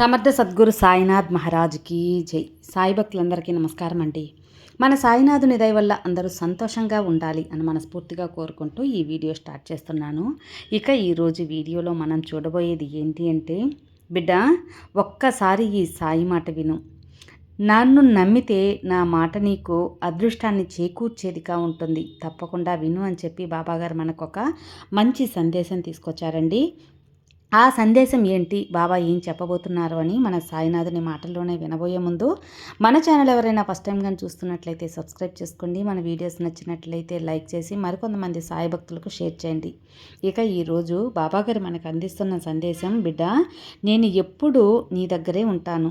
సమర్థ సద్గురు సాయినాథ్ మహారాజ్కి జై. సాయి భక్తులందరికీ నమస్కారం అండి. మన సాయినాథుని దయ వల్ల అందరూ సంతోషంగా ఉండాలి అని మనస్ఫూర్తిగా కోరుకుంటూ ఈ వీడియో స్టార్ట్ చేస్తున్నాను. ఇక ఈరోజు వీడియోలో మనం చూడబోయేది ఏంటి అంటే బిడ్డ ఒక్కసారి ఈ సాయి మాట విను. నన్ను నమ్మితే నా మాట నీకు అదృష్టాన్ని చేకూర్చేదిగా ఉంటుంది. తప్పకుండా విను అని చెప్పి బాబాగారు మనకు ఒక మంచి సందేశం తీసుకొచ్చారండి. ఆ సందేశం ఏంటి? బాబా ఏం చెప్పబోతున్నారు అని మన సాయినాథుని మాటల్లోనే వినబోయే ముందు మన ఛానల్ ఎవరైనా ఫస్ట్ టైం కానీ చూస్తున్నట్లయితే సబ్స్క్రైబ్ చేసుకోండి. మన వీడియోస్ నచ్చినట్లయితే లైక్ చేసి మరికొంతమంది సాయి భక్తులకు షేర్ చేయండి. ఇక ఈరోజు బాబాగారు మనకు అందిస్తున్న సందేశం బిడ్డ నేను ఎప్పుడూ నీ దగ్గరే ఉంటాను.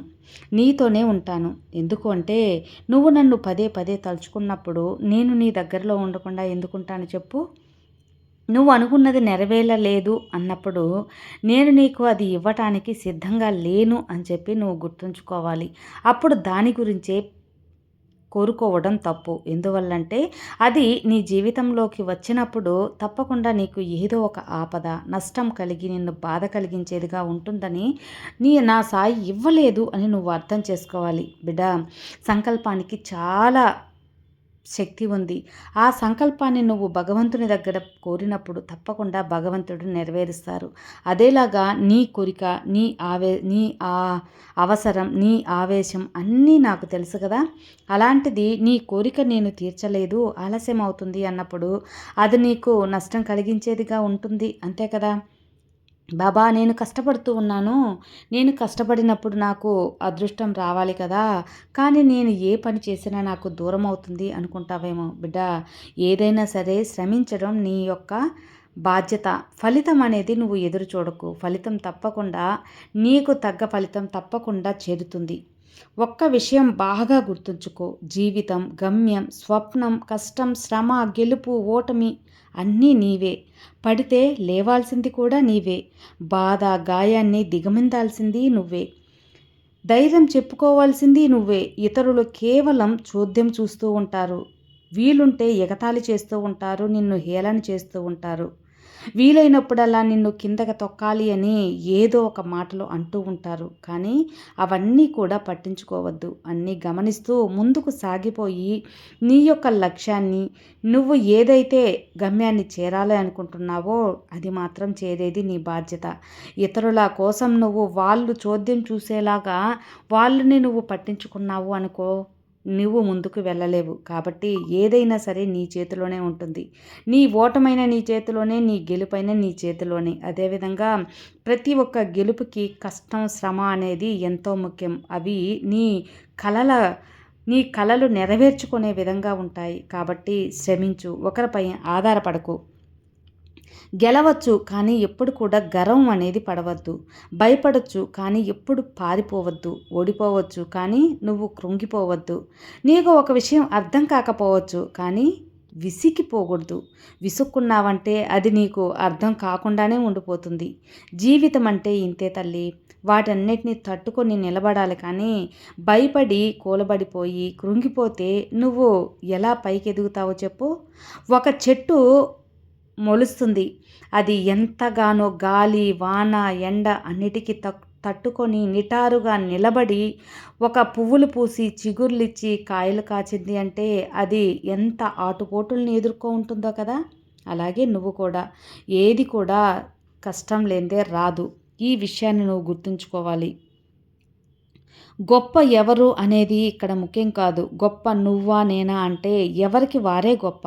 నీతోనే ఉంటాను. ఎందుకు అంటే నువ్వు నన్ను పదే పదే తలుచుకున్నప్పుడు నేను నీ దగ్గరలో ఉండకుండా ఎందుకుంటాను చెప్పు. నువ్వు అనుకున్నది నెరవేరలేదు అన్నప్పుడు నేను నీకు అది ఇవ్వటానికి సిద్ధంగా లేను అని చెప్పి నువ్వు గుర్తుంచుకోవాలి. అప్పుడు దాని గురించే కోరుకోవడం తప్పు. ఎందువల్లంటే అది నీ జీవితంలోకి వచ్చినప్పుడు తప్పకుండా నీకు ఏదో ఒక ఆపద నష్టం కలిగి నిన్ను బాధ కలిగించేదిగా ఉంటుందని నీ నా సాయి ఇవ్వలేదు అని నువ్వు అర్థం చేసుకోవాలి. బిడ్డ సంకల్పానికి చాలా శక్తి ఉంది. ఆ సంకల్పాన్ని నువ్వు భగవంతుని దగ్గర కోరినప్పుడు తప్పకుండా భగవంతుడు నెరవేరుస్తారు. అదేలాగా నీ కోరిక నీ ఆవే నీ ఆ అవసరం నీ ఆవేశం అన్నీ నాకు తెలుసు కదా. అలాంటిది నీ కోరిక నేను తీర్చలేదు ఆలస్యం అవుతుంది అన్నప్పుడు అది నీకు నష్టం కలిగించేదిగా ఉంటుంది. అంతే కదా? బాబా నేను కష్టపడుతూ ఉన్నాను. నేను కష్టపడినప్పుడు నాకు అదృష్టం రావాలి కదా. కానీ నేను ఏ పని చేసినా నాకు దూరం అవుతుంది అనుకుంటావేమో బిడ్డ. ఏదైనా సరే శ్రమించడం నీ యొక్క బాధ్యత. ఫలితం అనేది నువ్వు ఎదురు చూడకు. ఫలితం తప్పకుండా నీకు తగ్గ ఫలితం తప్పకుండా చేరుతుంది. ఒక్క విషయం బాగా గుర్తుంచుకో. జీవితం గమ్యం స్వప్నం కష్టం శ్రమ గెలుపు ఓటమి అన్నీ నీవే. పడితే లేవాల్సింది కూడా నీవే. బాధ గాయాన్ని దిగమిందాల్సింది నువ్వే. ధైర్యం చెప్పుకోవాల్సింది నువ్వే. ఇతరులు కేవలం చోద్యం చూస్తూ ఉంటారు. వీలుంటే ఎగతాళి చేస్తూ ఉంటారు. నిన్ను హేళన చేస్తూ ఉంటారు. వీలైనప్పుడల్లా నిన్ను కిందకి తొక్కాలి అని ఏదో ఒక మాటలు అంటూ ఉంటారు. కానీ అవన్నీ కూడా పట్టించుకోవద్దు. అన్నీ గమనిస్తూ ముందుకు సాగిపోయి నీ యొక్క లక్ష్యాన్ని నువ్వు ఏదైతే గమ్యాన్ని చేరాలి అనుకుంటున్నావో అది మాత్రం చేరేది నీ బాధ్యత. ఇతరుల కోసం నువ్వు వాళ్ళు చోద్యం చూసేలాగా వాళ్ళని నువ్వు పట్టించుకున్నావు అనుకో. నువ్వు ముందుకు వెళ్ళలేవు. కాబట్టి ఏదైనా సరే నీ చేతిలోనే ఉంటుంది. నీ ఓటమైన నీ చేతిలోనే నీ గెలుపైన నీ చేతిలోనే. అదేవిధంగా ప్రతి ఒక్క గెలుపుకి కష్టం శ్రమ అనేది ఎంతో ముఖ్యం. అవి నీ కలల నీ కళలు నెరవేర్చుకునే విధంగా ఉంటాయి. కాబట్టి శ్రమించు. ఒకరిపై ఆధారపడకు. గెలవచ్చు కానీ ఎప్పుడు కూడా గర్వం అనేది పడవద్దు. భయపడచ్చు కానీ ఎప్పుడు పారిపోవద్దు. ఓడిపోవచ్చు కానీ నువ్వు కృంగిపోవద్దు. నీకు ఒక విషయం అర్థం కాకపోవచ్చు కానీ విసికిపోకూడదు విసుక్కున్నావంటే అది నీకు అర్థం కాకుండానే ఉండిపోతుంది. జీవితం అంటే ఇంతే తల్లి. వాటన్నిటిని తట్టుకొని నిలబడాలి కానీ భయపడి కూలబడిపోయి కృంగిపోతే నువ్వు ఎలా పైకి ఎదుగుతావో చెప్పు. ఒక చెట్టు మొలుస్తుంది. అది ఎంతగానో గాలి వాన ఎండ అన్నిటికీ తట్టుకొని నిటారుగా నిలబడి ఒక పువ్వులు పూసి చిగుర్లిచ్చి కాయలు కాచింది అంటే అది ఎంత ఆటుపోటుల్ని ఎదుర్కో ఉంటుందో కదా! అలాగే నువ్వు కూడా. ఏది కూడా కష్టం లేదే రాదు. ఈ విషయాన్ని నువ్వు గుర్తుంచుకోవాలి. గొప్ప ఎవరు అనేది ఇక్కడ ముఖ్యం కాదు. గొప్ప నువ్వా నేనా అంటే ఎవరికి వారే గొప్ప.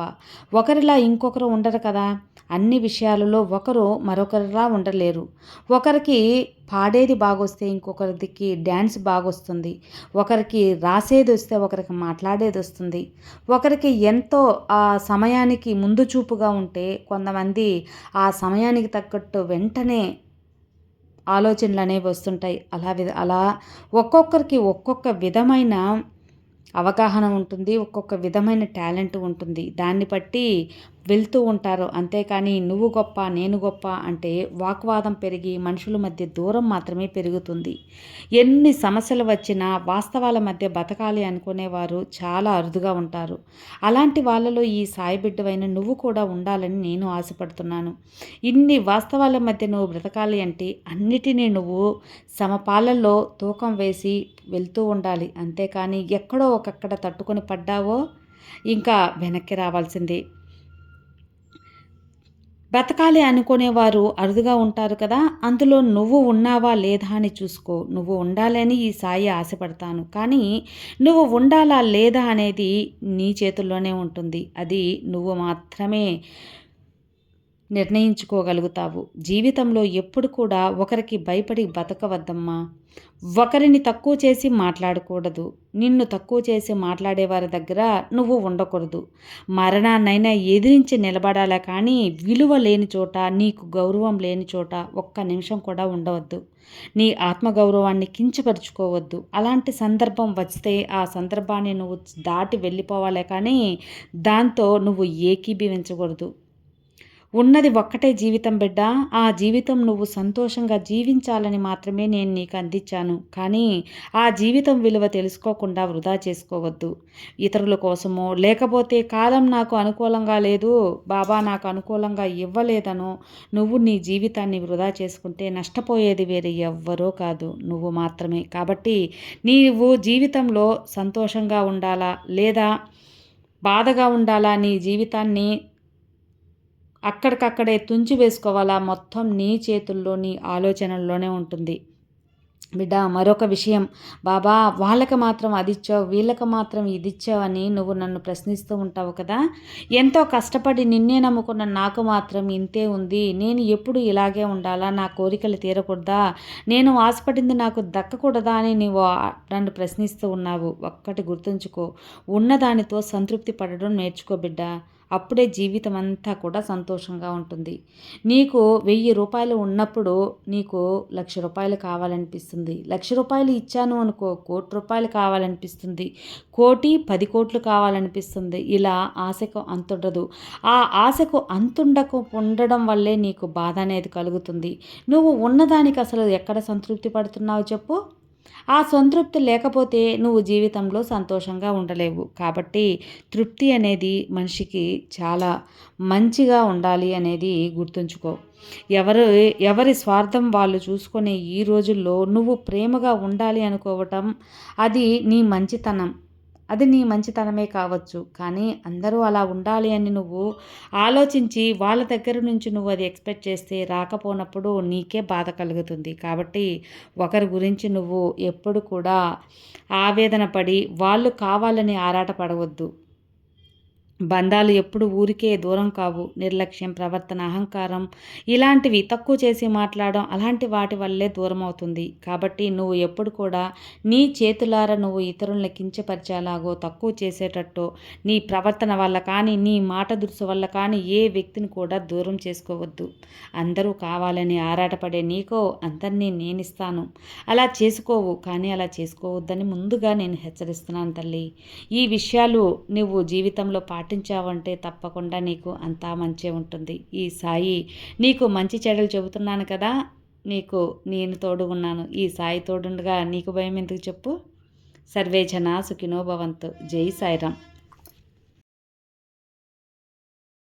ఒకరిలా ఇంకొకరు ఉండరు కదా. అన్ని విషయాలలో ఒకరు మరొకరిలా ఉండలేరు. ఒకరికి పాడేది బాగొస్తే ఇంకొకరికి డ్యాన్స్ బాగొస్తుంది. ఒకరికి రాసేది వస్తే ఒకరికి మాట్లాడేది వస్తుంది. ఒకరికి ఎంతో ఆ సమయానికి ముందు చూపుగా ఉంటే కొంతమంది ఆ సమయానికి తగ్గట్టు వెంటనే ఆలోచనలు అనేవి వస్తుంటాయి. అలా అలా ఒక్కొక్కరికి ఒక్కొక్క విధమైన అవగాహన ఉంటుంది ఒక్కొక్క విధమైన టాలెంట్ ఉంటుంది. దాన్ని బట్టి వెళ్తూ ఉంటారు. అంతేకాని నువ్వు గొప్ప నేను గొప్ప అంటే వాగ్వాదం పెరిగి మనుషుల మధ్య దూరం మాత్రమే పెరుగుతుంది. ఎన్ని సమస్యలు వచ్చినా వాస్తవాల మధ్య బతకాలి అనుకునేవారు చాలా అరుదుగా ఉంటారు. అలాంటి వాళ్ళలో ఈ సాయి బిడ్డవైన నువ్వు కూడా ఉండాలని నేను ఆశపడుతున్నాను. ఇన్ని వాస్తవాల మధ్య నువ్వు బ్రతకాలి అంటే అన్నిటినీ నువ్వు సమపాలల్లో తూకం వేసి వెళ్తూ ఉండాలి. అంతేకాని ఎక్కడో ఒకక్కడ తట్టుకొని పడ్డావో ఇంకా వెనక్కి రావాల్సిందే. బ్రతకాలి అనుకునేవారు అరుదుగా ఉంటారు కదా అందులో నువ్వు ఉన్నావా లేదా అని చూసుకో. నువ్వు ఉండాలని ఈ సాయి ఆశపడతాను. కానీ నువ్వు ఉండాలా లేదా అనేది నీ చేతుల్లోనే ఉంటుంది. అది నువ్వు మాత్రమే నిర్ణయించుకోగలుగుతావు. జీవితంలో ఎప్పుడు కూడా ఒకరికి భయపడి బతకవద్దమ్మా. ఒకరిని తక్కువ చేసి మాట్లాడకూడదు. నిన్ను తక్కువ చేసి మాట్లాడేవారి దగ్గర నువ్వు ఉండకూడదు. మరణాన్నైనా ఎదిరించి నిలబడాలా కానీ విలువ లేని చోట నీకు గౌరవం లేని చోట ఒక్క నిమిషం కూడా ఉండవద్దు. నీ ఆత్మగౌరవాన్ని కించపరుచుకోవద్దు. అలాంటి సందర్భం వస్తే ఆ సందర్భాన్ని నువ్వు దాటి వెళ్ళిపోవాలే కానీ దాంతో నువ్వు ఏకీభవించకూడదు. ఉన్నది ఒక్కటే జీవితం బిడ్డ. ఆ జీవితం నువ్వు సంతోషంగా జీవించాలని మాత్రమే నేను నీకు అందించాను. కానీ ఆ జీవితం విలువ తెలుసుకోకుండా వృధా చేసుకోవద్దు. ఇతరుల కోసమో లేకపోతే కాలం నాకు అనుకూలంగా లేదు బాబా నాకు అనుకూలంగా ఇవ్వలేదను నువ్వు నీ జీవితాన్ని వృధా చేసుకుంటే నష్టపోయేది వేరే ఎవ్వరో కాదు నువ్వు మాత్రమే. కాబట్టి నీవు జీవితంలో సంతోషంగా ఉండాలా లేదా బాధగా ఉండాలా నీ జీవితాన్ని అక్కడికక్కడే తుంచి వేసుకోవాలా మొత్తం నీ చేతుల్లో నీ ఆలోచనల్లోనే ఉంటుంది. బిడ్డ మరొక విషయం. బాబా వాళ్ళకి మాత్రం అది ఇచ్చావు వీళ్ళకి మాత్రం ఇది ఇచ్చావని నువ్వు నన్ను ప్రశ్నిస్తూ ఉంటావు కదా. ఎంతో కష్టపడి నిన్నే నమ్ముకున్న నాకు మాత్రం ఇంతే ఉంది. నేను ఎప్పుడు ఇలాగే ఉండాలా? నా కోరికలు తీరకూడదా? నేను ఆశపడింది నాకు దక్కకూడదా అని నువ్వు నన్ను ప్రశ్నిస్తూ ఉన్నావు. ఒక్కటి గుర్తుంచుకో. ఉన్నదానితో సంతృప్తి పడడం నేర్చుకో బిడ్డ. అప్పుడే జీవితం అంతా కూడా సంతోషంగా ఉంటుంది. నీకు వెయ్యి రూపాయలు ఉన్నప్పుడు నీకు లక్ష రూపాయలు కావాలనిపిస్తుంది. లక్ష రూపాయలు ఇచ్చాను అనుకో కోటి రూపాయలు కావాలనిపిస్తుంది. కోటి పది కోట్లు కావాలనిపిస్తుంది. ఇలా ఆశకు అంతుండదు. ఆ ఆశకు అంతుండకు ఉండడం వల్లే నీకు బాధ అనేది కలుగుతుంది. నువ్వు ఉన్నదానికి అసలు ఎక్కడ సంతృప్తి పడుతున్నావు చెప్పు? ఆ సంతృప్తి లేకపోతే నువ్వు జీవితంలో సంతోషంగా ఉండలేవు. కాబట్టి తృప్తి అనేది మనిషికి చాలా మంచిగా ఉండాలి అనేది గుర్తుంచుకో. ఎవరు ఎవరి స్వార్థం వాళ్ళు చూసుకునే ఈ రోజుల్లో నువ్వు ప్రేమగా ఉండాలి అనుకోవటం అది నీ మంచితనం. అది నీ మంచితనమే కావచ్చు. కానీ అందరూ అలా ఉండాలి అని నువ్వు ఆలోచించి వాళ్ళ దగ్గర నుంచి నువ్వు అది ఎక్స్పెక్ట్ చేస్తే రాకపోనప్పుడు నీకే బాధ కలుగుతుంది. కాబట్టి ఒకరి గురించి నువ్వు ఎప్పుడు కూడా ఆవేదన పడి వాళ్ళు కావాలని ఆరాటపడవద్దు బంధాలు ఎప్పుడు ఊరికే దూరం కావు. నిర్లక్ష్యం ప్రవర్తన అహంకారం ఇలాంటివి తక్కువ చేసి మాట్లాడడం అలాంటి వాటి వల్లే దూరం అవుతుంది. కాబట్టి నువ్వు ఎప్పుడు కూడా నీ చేతులార నువ్వు ఇతరుల్ని కించపరిచేలాగో తక్కువ చేసేటట్టు నీ ప్రవర్తన వల్ల కానీ నీ మాట దురుసు వల్ల కానీ ఏ వ్యక్తిని కూడా దూరం చేసుకోవద్దు. అందరూ కావాలని ఆరాటపడే నీకో అందరినీ నేనిస్తాను. అలా చేసుకోవు కానీ అలా చేసుకోవద్దని ముందుగా నేను హెచ్చరిస్తున్నాను తల్లి. ఈ విషయాలు నువ్వు జీవితంలో పాటి పాటించావంటే తప్పకుండా నీకు అంతా మంచి ఉంటుంది. ఈ సాయి నీకు మంచి చెడులు చెబుతున్నాను కదా నీకు నేను తోడు ఉన్నాను. ఈ సాయి తోడుండగా నీకు భయం ఎందుకు చెప్పు? సర్వేజన సుఖినో భవంతు. జై సాయిరామ్.